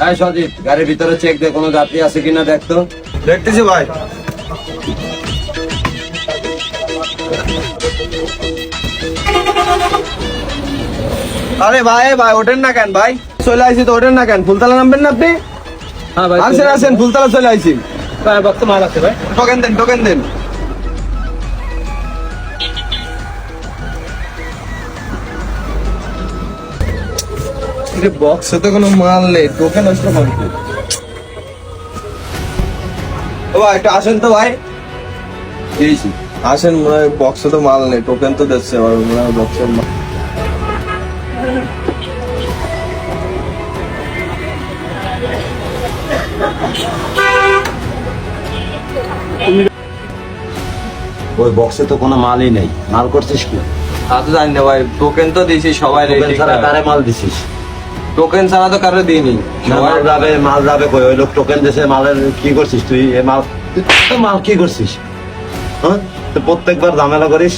হ্যাঁ সজিত গাড়ির ভিতরে চেক দে কোনো যাত্রী আছে কিনা দেখতো দেখতেছি ভাই। আরে ভাই ভাই ওঠেন না কেন ভাই? চলে আইছি তো ওঠেন না কেন? ফুলতলা নামবেন না আপনি? হ্যাঁ ভাই আসেন আসেন। ফুলতলা চলে আইছি। ভাই বক্ত মাল আছে ভাই। টোকেন দেন টোকেন দেন। বক্সে তো কোনো মাল নেই ও ভাই একটু আসেন তো ভাই। আসেন মনে হয় বক্সে তো মাল নেই টোকেন তো দিচ্ছে মনে হয় বক্সের মাল। ওই বক্সে তো কোনো মালই নেই। মাল করছিস কি? তা তো জানি না ভাই টোকেন তো দিয়েছি সবাই টোকেন ছাড়া কারে মাল দিছিস? টোকেন ছাড়া তো কারও দিইনি মাল যাবে মাল যাবে কই? ওই লোক টোকেন দিছে মালের কি করছিস তুই? এ মাল তুই মাল কি করছিস? হ্যাঁ? তুই প্রত্যেকবার ঝামেলা করিস।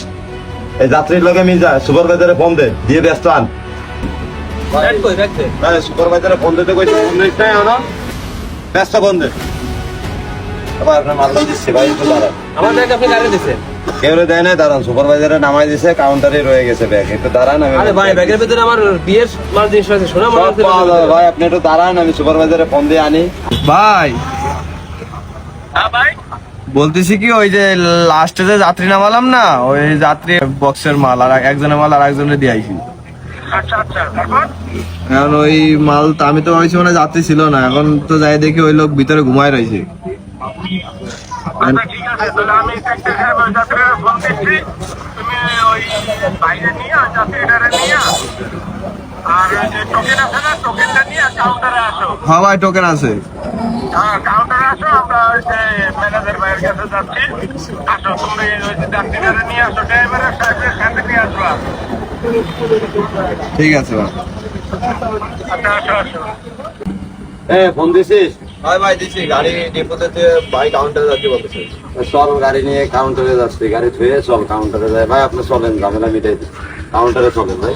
এই যাত্রীর লোকে মিল যায় সুপারভাইজারে ফোন দে দিয়ে ব্যস্ত আন। সুপারভাইজারে ফোন দিতে কইছি ফোন দিস নাই আনো ব্যস্ত ফোন দে। আবার আপনার মাল দিচ্ছে ভাই একটু দাঁড়ান। আমার ব্যাগ আপনি গাড়ি দিছেন? কেউ দেয় নাই দাঁড়ান সুপারভাইজারে নামাই দিছে কাউন্টারে রয়ে গেছে ব্যাগ একটু দাঁড়ান আমি আরে ভাই ব্যাগের ভিতরে আমার বিয়ের মাল জিনিস আছে শোনা পাওয়া যাবে ভাই আপনি একটু দাঁড়ান আমি সুপারভাইজারে ফোন দিয়ে আনি। ভাই। হ্যাঁ ভাই? বলতেছি কি ওই যে লাস্টে যে যাত্রী নামালাম না ওই যাত্রী বক্সের মাল আর একজনের মাল আর একজনের দিয়ে আইছি। আচ্ছা আচ্ছা এখন ওই মাল তো আমি তো ভাবছি মানে যাত্রী ছিল না এখন তো যাই দেখি ওই লোক ভিতরে ঘুমায় রয়েছে। তাহলে আমি যাত্রীরা ফোন দিচ্ছি। তুমি ওই বাইরে নিয়ে যাত্রীরা নিয়ে আর ওই যে টোকেন আছে না টোকেনটা নিয়ে কাউন্টারে আসো। হ্যাঁ ভাই টোকেন আছে। হ্যাঁ কাউন্টারে আসো আমরা ওই যে ম্যানেজার ভাইয়ের কাছে যাচ্ছি। আসো তুমি ওই যে যাত্রীরা নিয়ে আসো ড্রাইভারের সাথে সাথে নিয়ে আসবা। ঠিক আছে ভাই। আচ্ছা আসো আসো। এ ফোন দিছিস? ভাই ভাই দিছি। গাড়ি ডিপোতে ভাই কাউন্টারে যাচ্ছি বলতেছে। চল গাড়ি নিয়ে কাউন্টারে যাচ্ছি। গাড়ি ধুয়ে চল কাউন্টারে যায় ভাই আপনি চলেন ঝামেলা মিটাই কাউন্টারে চলেন ভাই।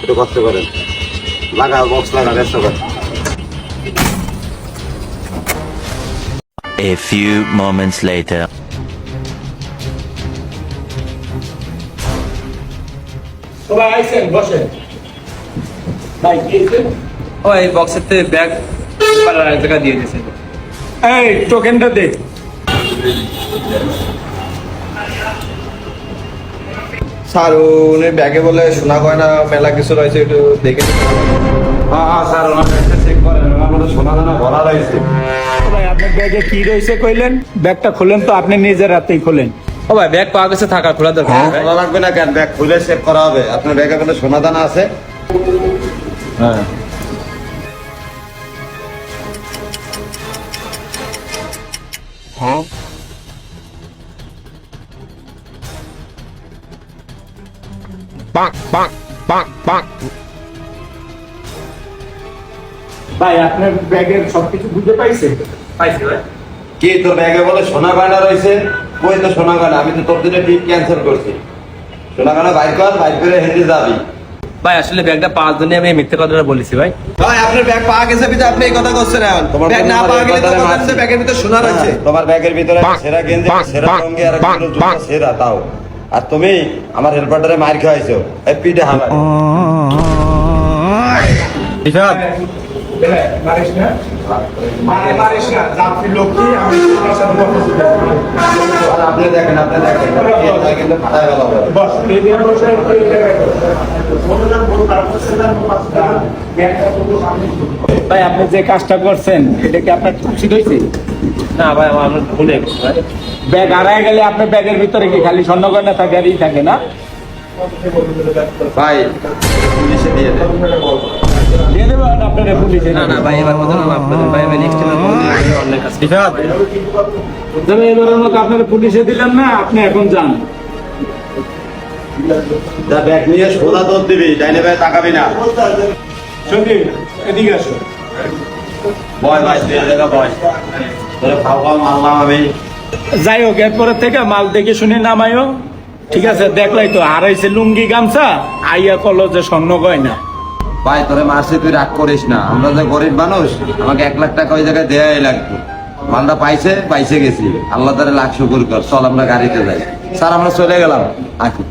একটু কষ্ট করেন। লাগা বক্স লাগা ব্যস্ত করেন। A few moments later. সবাই আইসেন বসেন। ভাই কি? ও এই বক্সের থেকে ব্যাগ এক জায়গা দিয়ে দিয়েছে এই টোকেনটা দে। স্যার উনি ব্যাগে বলে শোনা গয়না মেলা কিছু রয়েছে একটু দেখে হ্যাঁ হ্যাঁ স্যার ওনার ব্যাগটা চেক করেন। ওনার মধ্যে সোনা দানা ভরা রয়েছে। ভাই আপনার ব্যাগে কি রয়েছে কইলেন? ব্যাগটা খুলেন তো আপনি নিজের হাতেই খুলেন। ও ভাই ব্যাগ পাওয়া গেছে থাকা খোলা দরকার খোলা লাগবে না কেন ব্যাগ খুলে চেক করা হবে। আপনার ব্যাগে কোনো সোনা দানা আছে? হ্যাঁ। ভাই আপনার ব্যাগের সবকিছু বুঝতে পাইছে? পাইছি ভাই। কি তোর ব্যাগে বলে সোনা গয়না রয়েছে? কই তো সোনা গয়না আমি তো তোর জন্য ট্রিপ ক্যান্সেল করছি। সোনা গয়না বাইর কর বাইর করে হেঁটে যাবি। ভাই আসলে ব্যাগটা পাওয়ার জন্য আমি মিথ্যে কথাটা বলেছি ভাই। ভাই আপনার ব্যাগ পাওয়া গেছে বিধে আপনি এই কথা করছেন এখন। তোমার ব্যাগ না পাওয়া গেলে তো মারছে। ব্যাগের ভিতরে শোনা রয়েছে। হ্যাঁ, তোমার ব্যাগের ভিতরে সেরা গেঞ্জি সেরা লঙ্গি আর সেরা তাও। আর তুমি আমার হেল্পারটারে মার খাওয়াইছো। এই পিঠে হামাই হিসাব মারিস না মারিস না যাত্রী লোকই আমি তোমার সাথে আর আপনি দেখেন আপনি দেখেন কিন্তু ফাটাই গেল বস এই দিয়ে বসে ভাই আপনি যে কাজটা করছেন এটা কি আপনার উচিত হয়েছে? না ভাই আমার ভুলে গেছে ভাই। ব্যাগ হারায় গেলে আপনার ব্যাগের ভিতরে কি খালি স্বর্ণগয়না থাকে আরই থাকে না? ভাই পুলিশে দিয়ে দিয়ে দেবেন আপনার পুলিশে না না ভাই এবার মতো না আপনাদের। ভাই আমি নেক্সট টাইম অন্যের কাছে হিসাব তবে এবারের মতো আপনার পুলিশে দিলেন না আপনি এখন যান। যা ব্যাগ নিয়ে সোজা তোর দিবি ডাইনে ভাই তাকাবি না। সন্দীপ এদিকে আসো। বয় ভাই বয় যাই হোক এরপরের থেকে মাল দেখে শুনে নামাইও ঠিক আছে দেখলাই তো হারাইছে লুঙ্গি গামছা আইয়া কলো যে স্বর্ণ গয়না। ভাই তোরে মারছি তুই রাগ করিস না। আমরা যে গরিব মানুষ আমাকে এক লাখ টাকা ওই জায়গায় দেয়াই লাগবে। মালটা পাইছে পাইছে গেছি। আল্লাহ তারে লাখ শুকুর কর। চল আমরা গাড়িতে যাই। স্যার আমরা চলে গেলাম। আসি।